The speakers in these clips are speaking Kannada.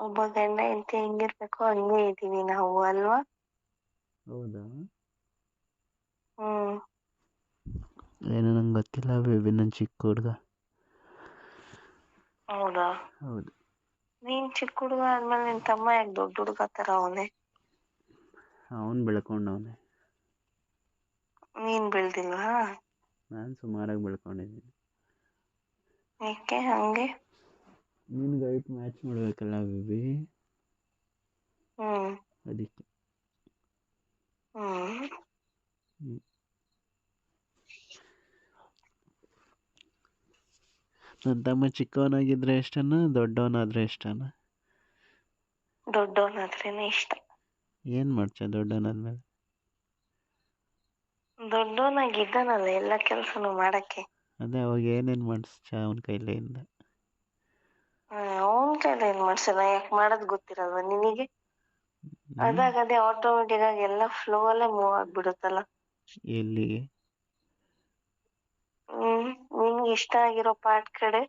ಒಬ್ಬ ಗಂಡ ಹೆಂಡತಿ ಹೆಂಗಿರ್ಬೇಕು ಹಂಗೆ ಇದೀವಿ ನಾವು ಅಲ್ವಾ? ಹೌದಾ? ಹ್ಮ್. ಏನೋ ನಂಗೆ ಗೊತ್ತಿಲ್ಲ ಬೇಬಿ ನನ್ನ ಚಿಕ್ಕ ಹುಡುಗ. ಹೌದಾ? ಹೌದು. ನೀನ್ ಚಿಕ್ಕ ಹುಡುಗ ಆದ್ಮೇಲೆ ನಿನ್ ತಮ್ಮ ಯಾಕೆ ದೊಡ್ಡ ಹುಡುಗ ತರ ಅವನೇ? ಅವನು ಬೆಳ್ಕೊಂಡವನೆ. ನೀನ್ ಬೆಳ್ದಿಲ್ವಾ? ನಾನು ಸುಮಾರಾಗಿ ಬೆಳ್ಕೊಂಡಿದ್ದೀನಿ. ಯಾಕೆ ಹಂಗೆ? ನಿನ್ಗೆ ಗೈಟ್ ಮ್ಯಾಚ್ ಮಾಡಬೇಕಲ್ಲ ಬೇಬಿ ಹ್ಮ್ ಅದಕ್ಕೆ. ಹ್ಮ್ ನನ್ನ ತಮ್ಮ ಚಿಕ್ಕವನಾಗಿದ್ರೆ ಇಷ್ಟನ ದೊಡ್ಡವನಾದ್ರೆ ಇಷ್ಟನಾ ದೊಡ್ಡವನಾದ್ರೇನೆ ಇಷ್ಟ. ಏನು ಮಾಡ್ತೀಯ ದೊಡ್ಡವನಾದ್ಮೇಲೆ? ದೊಡ್ಡವನಾಗಿದ್ದಾನಲ್ಲ ಎಲ್ಲ ಕೆಲ್ಸನೂ ಮಾಡಕ್ಕೆ. ಅದೇ ಅವಾಗ ಏನೇನು ಮಾಡಿಸ್ತೀಯ ಅವನ ಕೈಲಿಂದ? ಕೈಲಿ ಏನ್ ಮಾಡ್ಸಲ್ಲ. ಯಾಕೆ ಮಾಡೋದ್ ಗೊತ್ತಿರಲ್ವಾ ನಿನಗೆ? ಅದಾಗ ಅದೇ ಆಟೋಮೆಟಿಕ್ ಆಗಿ ಎಲ್ಲ ಫ್ಲೋ ಅಲ್ಲೇ ಮೂವ್ ಆಗ್ಬಿಡುತ್ತಲ್ಲ. ಎಲ್ಲಿಗೆ ಹ್ಮ್. ನಿನ್ಗೆ ಇಷ್ಟ ಆಗಿರೋ ಪಾರ್ಟ್ ಕಡೆ.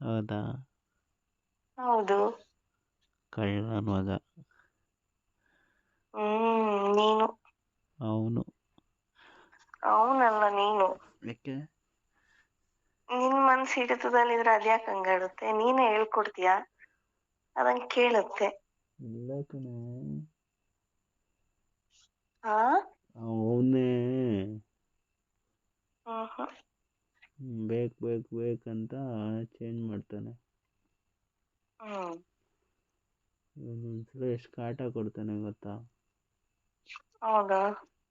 ಹೌದಾ? ಹೌದು. ಮಗ. ಹ್ಮ್ ನೀನು. ಅವನು. ಅವನಲ್ಲ ನೀನು. ಯಾಕೆ? ನಿನ್ ಮನ್ಸ್ ಹಿಡಿತದಲ್ಲಿದ್ರೆ ಅದ್ಯಾಕ್ ಹಂಗಾಡುತ್ತೆ ನೀನೇ ಹೇಳ್ಕೊಡ್ತೀಯಾ? ಅದಂಗ್ ಕೇಳುತ್ತೆ. ಇಲ್ಲ ಕಣೆ. ಹಾ ಅವನೇ. ಹ್ಮ್ ಬೇಕು ಬೇಕು ಬೇಕಂತ ಚೇಂಜ್ ಮಾಡ್ತಾನೆ. ಹ್ಮ್. ಒಂದೊಂದ್ಸಲ ಎಷ್ಟು ಕಾಟ ಕೊಡ್ತಾನೆ ಗೊತ್ತಾ? ಹೌದಾ?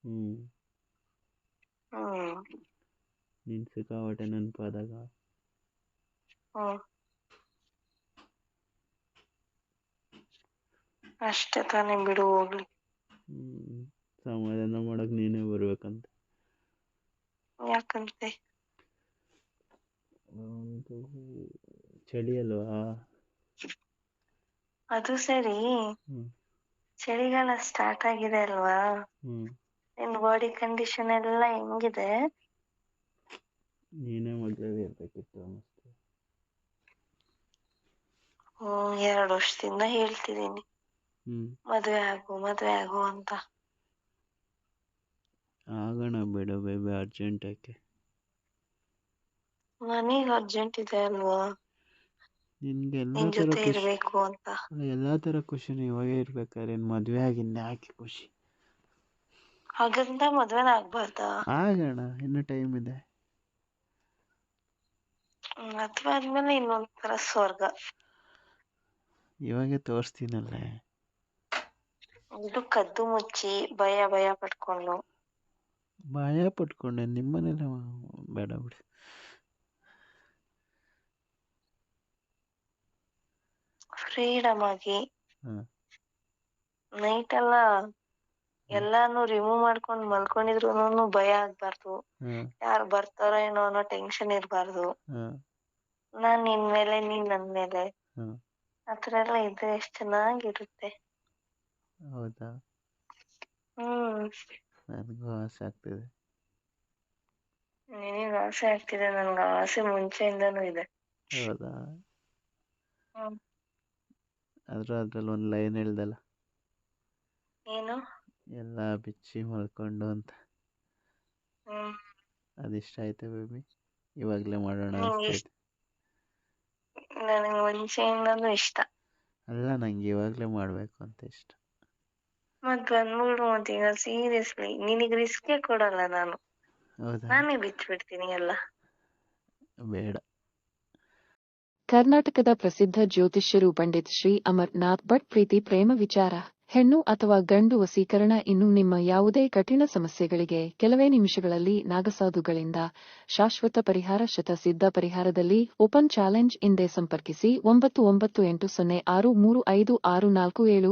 ಹ್ಮ್. ಹ್ಮ್. ನೀನು ಸಿಕ್ಕಾಪಟ್ಟೆ ನೆನಪಾದಾಗ ಅಷ್ಟೇ ತಾನೇ ಬಿಡು ಹೋಗ್ಲಿ. ಹ್ಮ್ ಸಮಾಧಾನ ಮಾಡಕ್ ನೀನೇ ಬರ್ಬೇಕಂತ. ಯಾಕಂತೆ? ಒಂದು ಚಳಿ ಅಲ್ವಾ? ಅದು ಸರಿ. ಚಳಿಗಾಲ ಸ್ಟಾರ್ಟ್ ಆಗಿದೆ ಅಲ್ವಾ? ಹ್ಮ್. ನಿನ್ ಬಾಡಿ ಕಂಡೀಷನ್ ಎಲ್ಲ ಹೆಂಗಿದೆ? ನೀನೇ ಮದುವೆ ಇರಬೇಕಿತ್ತು ಅನ್ನಿಸ್ತು. ಹ್ಮ್ ಎರಡು ವರ್ಷದಿಂದ ಹೇಳ್ತಿದ್ದೀನಿ. ಹ್ಞೂ ಮದ್ವೆ ಆಗು ಮದ್ವೆ ಆಗು ಅಂತ. ಆಗೋಣ ಬಿಡು ಬೇಬಿ ಅರ್ಜೆಂಟ್ ಯಾಕೆ ನನಗೆ ಅರ್ಜೆಂಟ್ ಇದೆ ಅಲ್ವಾ? ನಿನ್ಗೆ ಎಲ್ಲ ನಿನ್ ಥರ ಜೊತೆ ಖುಷಿ ಇರ್ಬೇಕು ಅಂತ. ಎಲ್ಲಾ ಥರ ಖುಷಿನೂ ಇವಾಗೆ ಇರ್ಬೇಕಾದ್ರೆ ಇನ್ನು ಮದುವೆ ಆಗಿನ್ನ ಯಾಕೆ ಖುಷಿ? ಹಾಗಂತ ಮದ್ವೆನ ಆಗ್ಬಾರ್ದಾ? ಆಗೋಣ ಇನ್ನೂ ಟೈಮ್ ಇದೆ. ಮದ್ವೆ ಆದ್ಮೇಲೆ ಇನ್ನೊಂಥರ ಸ್ವರ್ಗ. ಇವಾಗೆ ತೋರಿಸ್ತೀನಲ್ಲ. ಇದು ಕದ್ದು ಮುಚ್ಚಿ ಭಯ ಭಯ ಪಟ್ಕೊಂಡು. ಭಯ ಪಟ್ಕೊಂಡೆ ನಿಮ್ಮನೆಲ್ಲ ಬೇಡ ಬಿಡಿ. ಫ್ರೀಡಮ್ ಆಗಿ ಹಾಂ. ನೈಟ್ ಎಲ್ಲ ಎಲ್ಲಾನು ರಿಮೂವ್ ಮಾಡ್ಕೊಂಡ್ ಮಲ್ಕೊಂಡಿದ್ರು ಭಯ ಆಗ್ಬಾರ್ದು. ಹಾಂ. ಯಾರು ಬರ್ತಾರೋ ಏನೋ ಅನ್ನೋ ಟೆನ್ಷನ್ ಇರ್ಬಾರ್ದು. ಹಾಂ. ನಾನ್ ನಿನ್ ಮೇಲೆ ನೀನ್ ನನ್ ಮೇಲೆ. ಹಾಂ. ಆತರ ಎಲ್ಲ ಇದ್ರೆ ಎಷ್ಟ್ ಚೆನ್ನಾಗಿರುತ್ತೆ. ಹೌದಾ? ಹ್ಮ್. ನನಗೂ ಆಸೆ ಆಗ್ತಿದೆ. ನಿನಗ್ ಆಸೆ ಆಗ್ತಿದೆ ನನ್ಗ ಆಸೆ ಮುಂಚೆಯಿಂದನೂ ಇದೆ. ಹೌದಾ? ಹ್ಮ್. ಆದರೂ ಅದ್ರಲ್ಲಿ ಒಂದು ಲೈನ್ ಹೇಳ್ದಲ್ಲ? ಏನು? ಎಲ್ಲ ಬಿಚ್ಚಿ ಮಲ್ಕೊಂಡು ಅಂತ. ಹ್ಮ್. ಅದಿಷ್ಟ ಆಯ್ತಾ ಬೇಬಿ? ಇವಾಗಲೇ ಮಾಡೋಣ ಹ್ಮ್, ಅನಿಸ್ತೈತೆ ನನಗೆ ಮುಂಚೆಯಿಂದನೂ ಇಷ್ಟ. ಅಲ್ಲ ನಂಗೆ ಇವಾಗಲೇ ಮಾಡಬೇಕು ಅಂತ ಇಷ್ಟ. ಮತ್ ಬಂದ್ಬಿಡು ಮತ್ತೆ ಈಗ ಸೀರಿಯಸ್ಲಿ ನಿನಗ್ ರಿಸ್ಕೇ ಕೊಡಲ್ಲ ನಾನು. ಹೌದಾ? ನಾನೇ ಬಿಟ್ಬಿಡ್ತೀನಿ ಎಲ್ಲ. ಬೇಡ. ಕರ್ನಾಟಕದ ಪ್ರಸಿದ್ಧ ಜ್ಯೋತಿಷ್ಯರು ಪಂಡಿತ್ ಶ್ರೀ ಅಮರ್ನಾಥ್ ಭಟ್ ಪ್ರೀತಿ ಪ್ರೇಮ ವಿಚಾರ. ಹೆಣ್ಣು ಅಥವಾ ಗಂಡು ವಸೀಕರಣ ಇನ್ನು ನಿಮ್ಮ ಯಾವುದೇ ಕಠಿಣ ಸಮಸ್ಯೆಗಳಿಗೆ ಕೆಲವೇ ನಿಮಿಷಗಳಲ್ಲಿ ನಾಗಸಾಧುಗಳಿಂದ ಶಾಶ್ವತ ಪರಿಹಾರ ಶತಸಿದ್ಧ ಪರಿಹಾರದಲ್ಲಿ ಓಪನ್ ಚಾಲೆಂಜ್ ಹಿಂದೆ ಸಂಪರ್ಕಿಸಿ ಒಂಬತ್ತು ಒಂಬತ್ತು ಎಂಟು ಸೊನ್ನೆ ಆರು ಮೂರು ಐದು ಆರು ನಾಲ್ಕು ಏಳು